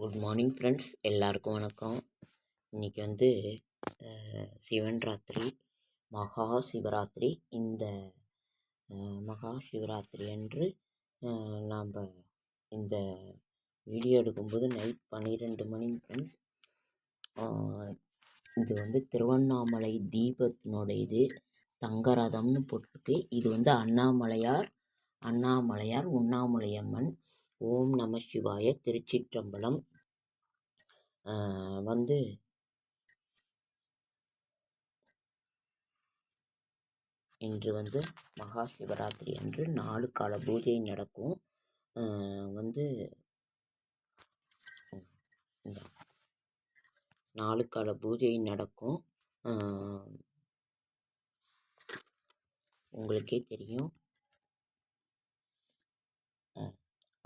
Good morning friends எல்லாருக்கும் வணக்கம். இன்றைக்கி வந்து சிவன் ராத்திரி மகா சிவராத்திரி. இந்த மகா சிவராத்திரி அன்று நாம் இந்த வீடியோ எடுக்கும்போது நைட் பன்னிரெண்டு மணி ஃப்ரெண்ட்ஸ் இது வந்து திருவண்ணாமலை தீபத்தினுடைய இது தங்கரதம்னு போட்டிருக்கு. இது வந்து அண்ணாமலையார் அண்ணாமலையார் உண்ணாமலையம்மன். ஓம் நம சிவாய திருச்சிற்றம்பலம். வந்து இன்று வந்து மகா சிவராத்திரி அன்று நாலு கால பூஜை நடக்கும். வந்து நாலு கால பூஜை நடக்கும். உங்களுக்கே தெரியும்.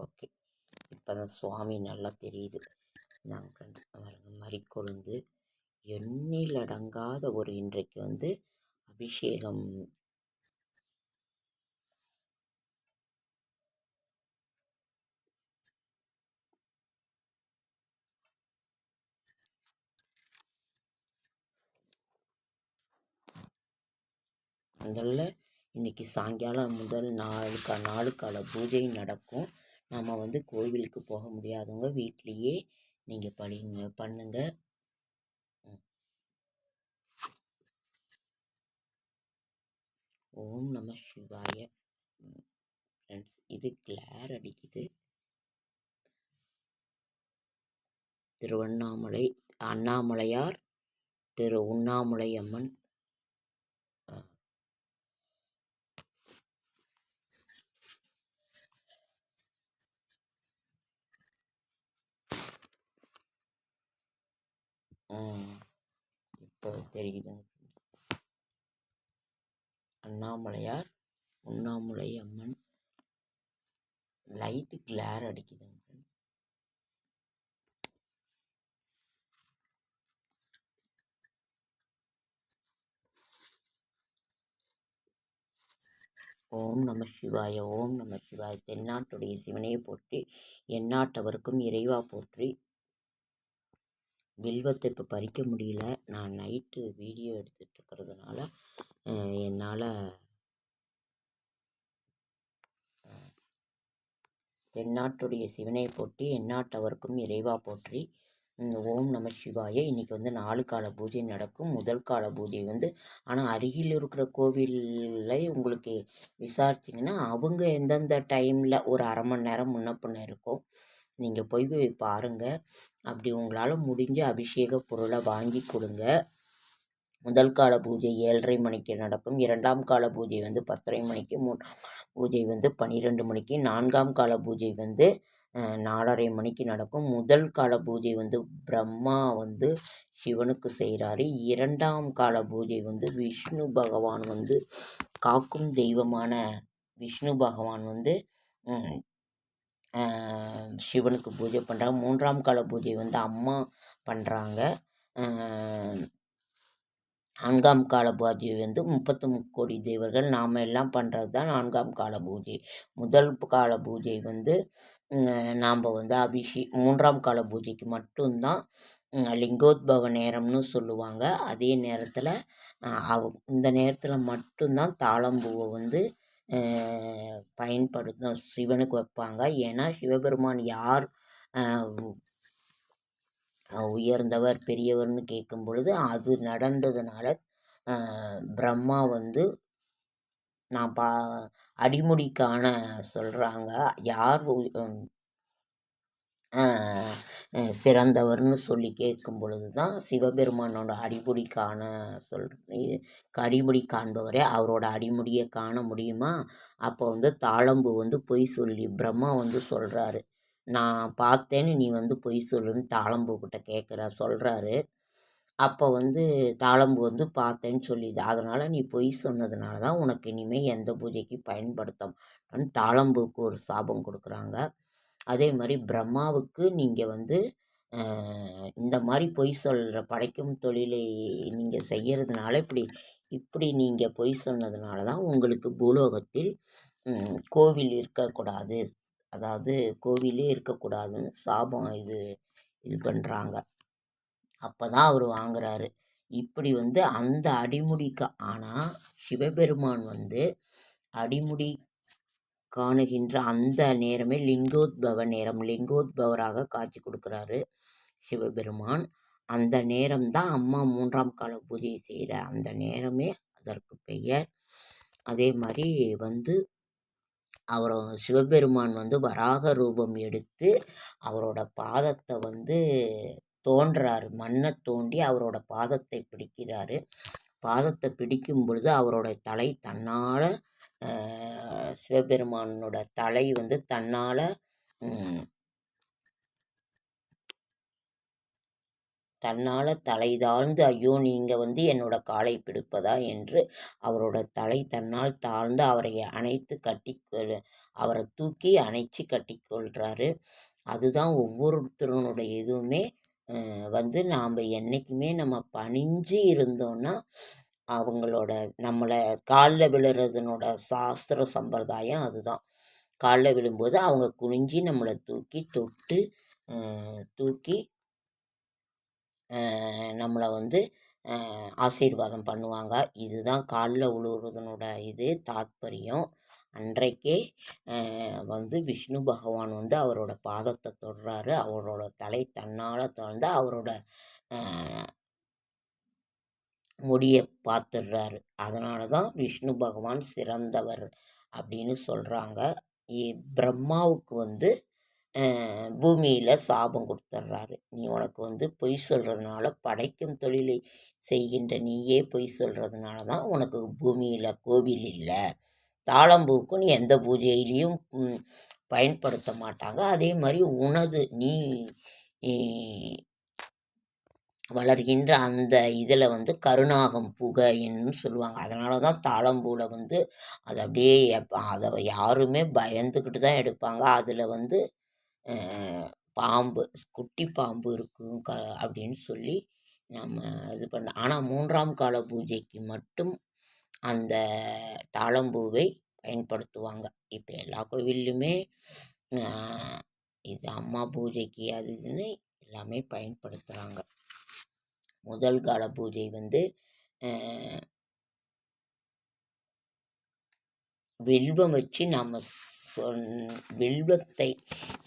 ஓகே. இப்போ தான் சுவாமி நல்லா தெரியுது. நாங்கள் ஃப்ரெண்ட்ஸ் மறிக்கொழுந்து எண்ணில் அடங்காத ஒரு இன்றைக்கு வந்து அபிஷேகம் முதல்ல இன்னைக்கு சாயங்காலம் முதல் நாளுக்கு நாளுக்கால கால பூஜை நடக்கும். நம்ம வந்து கோவிலுக்கு போக முடியாதவங்க வீட்லேயே நீங்கள் படிங்க பண்ணுங்கள் ஓம் நம சிவாய. ஃப்ரெண்ட்ஸ் இது கிளார் அடிக்குது. திருவண்ணாமலை அண்ணாமலையார் திரு உண்ணாமலை அம்மன் இப்போ தெரியுதுங்க அண்ணாமலையார் உண்ணாமலை அம்மன். லைட்டு கிளார் அடிக்குதுங்க ஓம் நம சிவாய ஓம் நம சிவாய. தென்னாட்டுடைய சிவனையை போற்றி எந்நாட்டவருக்கும் இறைவா போற்றி. வில்வத்தை இப்போ பறிக்க முடியல. நான் நைட்டு வீடியோ எடுத்துகிட்ருக்கிறதுனால என்னால் தென்னாட்டுடைய சிவனை போற்றி எந்நாட்டவருக்கும் இறைவா போற்றி ஓம் நம சிவாய. இன்றைக்கி வந்து நாலு கால பூஜை நடக்கும். முதல் கால பூஜை வந்து ஆனால் அருகில் இருக்கிற கோவிலில் உங்களுக்கு விசாரிச்சிங்கன்னா அவங்க எந்தெந்த டைமில் ஒரு அரை மணி நேரம் முன்ன பின்ன இருக்கும் நீங்கள் போய் போய் பாருங்கள் அப்படி உங்களால் முடிஞ்ச அபிஷேக பொருளை வாங்கி கொடுங்க. முதல் கால பூஜை ஏழரை மணிக்கு நடக்கும். இரண்டாம் கால பூஜை வந்து பத்தரை மணிக்கு. மூன்றாம் பூஜை வந்து பன்னிரெண்டு மணிக்கு. நான்காம் கால பூஜை வந்து நாலரை மணிக்கு நடக்கும். முதல் கால பூஜை வந்து பிரம்மா வந்து சிவனுக்கு செய்கிறாரு இரண்டாம் கால பூஜை வந்து விஷ்ணு பகவான் வந்து காக்கும் தெய்வமான விஷ்ணு பகவான் வந்து சிவனுக்கு பூஜை பண்ணுறாங்க மூன்றாம் கால பூஜை வந்து அம்மா பண்ணுறாங்க நான்காம் கால பூஜை வந்து முப்பத்து முக்கோடி தேவர்கள் நாம் எல்லாம் பண்ணுறது தான் நான்காம் கால பூஜை. முதல் கால பூஜை வந்து நாம் வந்து அபிஷே மூன்றாம் கால பூஜைக்கு மட்டும்தான் லிங்கோத்பவ நேரம்னு சொல்லுவாங்க. அதே நேரத்தில் அவ இந்த நேரத்தில் மட்டும்தான் தாளம்பூவை வந்து பயன்படுத்தும். சிவனுக்கு வைப்பாங்க. ஏன்னா சிவபெருமான் யார்? உயர்ந்தவர் பெரியவர்னு கேட்கும் பொழுது அது நடந்ததுனால பிரம்மா வந்து நான் பா அடிமுடிக்கான சொல்கிறாங்க யார் சிறந்தவர்னு சொல்லி கேட்கும் பொழுது தான் சிவபெருமானோட அடிமுடி காண சொல் அடிமுடி காண்பவரே அவரோட அடிமுடியை காண முடியுமா? அப்போ வந்து தாளம்பு வந்து பொய் சொல்லி பிரம்மா வந்து சொல்கிறாரு நான் பார்த்தேன்னு நீ வந்து பொய் சொல்லுன்னு தாளம்பூ கிட்ட கேட்குற சொல்கிறாரு அப்போ வந்து தாளம்பூ வந்து பார்த்தேன்னு சொல்லிடுது அதனால் நீ பொய் சொன்னதுனால தான் உனக்கு இனிமேல் எந்த பூஜைக்கு பயன்படுத்தும். மாட்டேன்னு தாளம்பூக்கு ஒரு சாபம் கொடுக்குறாங்க. அதே மாதிரி பிரம்மாவுக்கு நீங்கள் வந்து இந்த மாதிரி பொய் சொல்கிற படைக்கும் தொழிலை நீங்கள் செய்கிறதுனால இப்படி இப்படி நீங்கள் பொய் சொன்னதுனால தான் உங்களுக்கு பூலோகத்தில் கோவில் இருக்கக்கூடாது. அதாவது கோவிலே இருக்கக்கூடாதுன்னு சாபம் இது இது பண்ணுறாங்க அப்போ தான் அவர் வாங்குறாரு. இப்படி வந்து அந்த அடிமுடிக்கு ஆனால் சிவபெருமான் வந்து அடிமுடி காணுகின்ற அந்த நேரமே லிங்கோத்பவ நேரம். லிங்கோத்பவராக காட்சி கொடுக்குறாரு சிவபெருமான். அந்த நேரம்தான் அம்மா மூன்றாம் கால பூஜை செய்கிற அந்த நேரமே அதற்கு பெயர். அதே மாதிரி வந்து அவர் சிவபெருமான் வந்து வராக ரூபம் எடுத்து அவரோட பாதத்தை வந்து தோன்றாரு. மண்ணை தோண்டி அவரோட பாதத்தை பிடிக்கிறாரு. பாதத்தை பிடிக்கும் பொழுது அவரோட தலை தன்னால் சிவபெருமானோட தலை வந்து தன்னால் தன்னால் தலை தாழ்ந்து ஐயோ நீங்கள் வந்து என்னோட காலை பிடிப்பதா? என்று அவரோட தலை தன்னால் தாழ்ந்து அவரை அணைத்து கட்டி அவரை தூக்கி அணைச்சி கட்டிக்கொள்கிறாரு அதுதான் ஒவ்வொருத்தருனுடைய இதுவுமே வந்து நாம் என்றைக்குமே நம்ம பணிஞ்சு இருந்தோன்னா அவங்களோட நம்மளை காலில் விழுறதுனோட சாஸ்திர சம்பிரதாயம் அதுதான். காலில் விழும்போது அவங்க குனிஞ்சு நம்மளை தூக்கி தொட்டு தூக்கி நம்மளை வந்து ஆசீர்வாதம் பண்ணுவாங்க. இதுதான் காலில் உழுவுறதுனோட இது தாத்பரியம். அன்றைக்கே வந்து விஷ்ணு பகவான் வந்து அவரோட பாதத்தை தொடுறாரு. அவரோட தலை தன்னால் திறந்து அவரோட முடியை பார்த்துடுறாரு அதனால தான் விஷ்ணு பகவான் சிறந்தவர் அப்படின்னு சொல்கிறாங்க பிரம்மாவுக்கு வந்து பூமியில் சாபம் கொடுத்துட்றாரு நீ உனக்கு வந்து பொய் சொல்கிறதுனால படைக்கும் தொழிலை செய்கின்ற நீயே பொய் சொல்கிறதுனால தான் உனக்கு பூமியில் கோவில் இல்லை. தாளம்பூக்கு நீ எந்த பூஜையிலையும் பயன்படுத்த மாட்டாங்க. அதே மாதிரி உனது நீ வளர்கின்ற அந்த இதில் வந்து கருணாகம் புகைன்னு சொல்லுவாங்க. அதனால தான் தாளம்பூவில் வந்து அது அப்படியே அதை யாருமே பயந்துக்கிட்டு தான் எடுப்பாங்க. அதில் வந்து பாம்பு குட்டி பாம்பு இருக்கும் க அப்படின்னு சொல்லி நம்ம இது பண்ண ஆனால் மூன்றாம் கால பூஜைக்கு மட்டும் அந்த தாழம்பூவை பயன்படுத்துவாங்க. இப்போ எல்லா கோவில்லையுமே இது அம்மா பூஜைக்கு அது இதுன்னு எல்லாமே பயன்படுத்துகிறாங்க முதல் கால பூஜை வந்து வில்வம் வச்சு நம்ம சொன் வில்வத்தை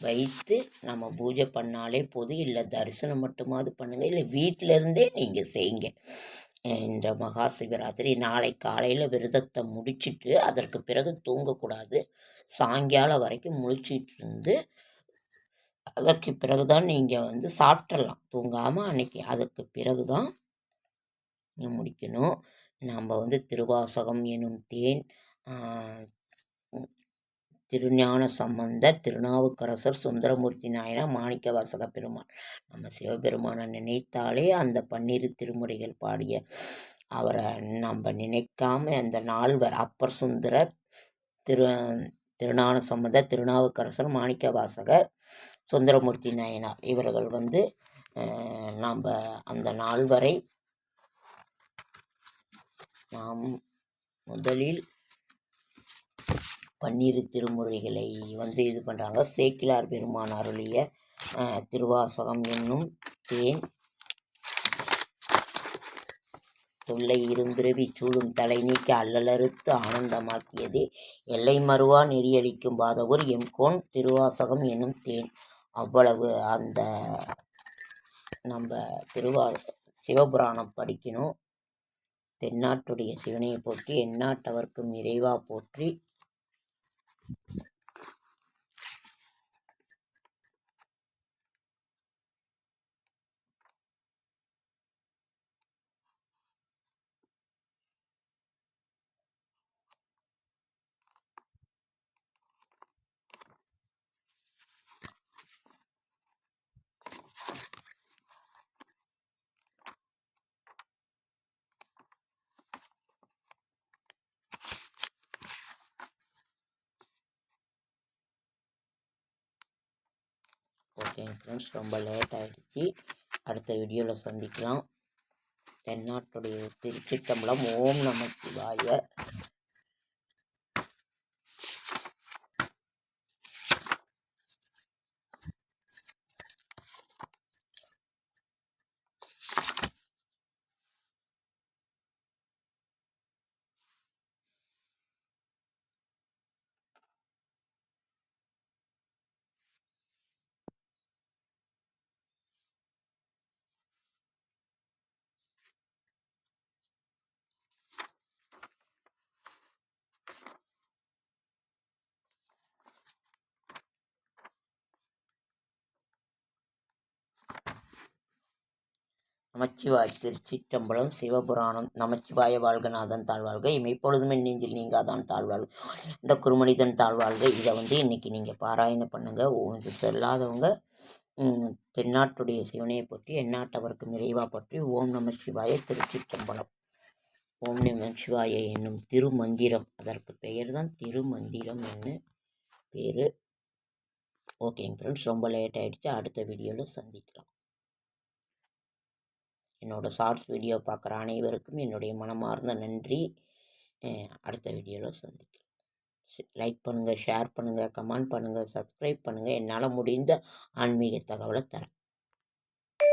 வைத்து நம்ம பூஜை பண்ணாலே போதும். இல்லை தரிசனம் மட்டுமாவது பண்ணுங்கள் இல்லை வீட்டிலருந்தே நீங்கள் செய்யுங்க. இந்த மகா சிவராத்திரி நாளை காலையில் விரதத்தை முடிச்சுட்டு அதற்கு பிறகு தூங்கக்கூடாது. சாயங்காலம் வரைக்கும் முழிச்சிட்டு இருந்து அதற்கு பிறகு தான் நீங்கள் வந்து சாப்பிட்றலாம் தூங்காமல் அன்னைக்கு அதற்கு பிறகு தான் முடிக்கணும். நம்ம வந்து திருவாசகம் எனும் தேன் திருஞான சம்பந்தர் திருநாவுக்கரசர் சுந்தரமூர்த்தி நாயனா மாணிக்க வாசக பெருமான் நம்ம சிவபெருமானை நினைத்தாலே அந்த பன்னிரு திருமுறைகள் பாடிய அவரை நம்ம நினைக்காம அந்த நால்வர் அப்பர் சுந்தரர் திரு திருநான சம்பந்த திருநாவுக்கரசர் மாணிக்க வாசகர் சுந்தரமூர்த்தி நாயனார். இவர்கள் வந்து நாம் அந்த நாள் வரை நாம் முதலில் பன்னிரு திருமுறைகளை வந்து இது பண்ணுறாங்க சேக்கிலார் பெருமான் அருளிய திருவாசகம் என்னும் தேன் தொல்லை இரும்பிறவி சூழும் தலை நீக்க அல்லலறுத்து ஆனந்தமாக்கியதே. எல்லை மறுவா நெறியளிக்கும் பாதவர் எம்கோன் திருவாசகம் என்னும் தேன். அவ்வளவு அந்த நம்ம திருவா சிவபுராணம் படிக்கணும் தென்னாட்டுடைய சிவனையை போற்றி எந்நாட்டவர்க்கும் இறைவா போற்றி ஓகேங்க ஃப்ரெண்ட்ஸ் ரொம்ப லேட் ஆகிடுச்சு அடுத்த வீடியோவில் சந்திக்கலாம். தென்னாட்டுடைய திருச்சிட்டம்பலம் ஓம் நம சிவாய நமச்சிவாய் திருச்சிற்றம்பலம் சிவபுராணம் நமச்சிவாய வாழ்கநாதன் தாழ்வாழ்க. இமைப்பொழுதுமே நெஞ்சில் நீங்காதான் தாழ்வாழ்க. இந்த குருமனிதன் தாழ்வாழ்க. இதை வந்து இன்றைக்கி நீங்கள் பாராயணம் பண்ணுங்கள் இது தென்னாட்டுடைய சிவனையை பற்றி எந்நாட்டவருக்கு நிறைவாக பற்றி ஓம் நம சிவாய திருச்சிற்றம்பலம். ஓம் நம சிவாய என்னும் திருமந்திரம். அதற்கு பெயர் தான் திருமந்திரம் என்று பேர். ஓகேங்க ஃப்ரெண்ட்ஸ் ரொம்ப லேட் ஆகிடுச்சு அடுத்த வீடியோவில் சந்திக்கலாம். என்னோடய ஷார்ட்ஸ் வீடியோ பார்க்குற அனைவருக்கும் என்னுடைய மனமார்ந்த நன்றி. அடுத்த வீடியோவில் சந்திக்கலாம். லைக் பண்ணுங்கள் ஷேர் பண்ணுங்கள் கமெண்ட் பண்ணுங்கள் சப்ஸ்கிரைப் பண்ணுங்கள் என்னால் முடிந்த ஆன்மீக தகவலை தரேன்.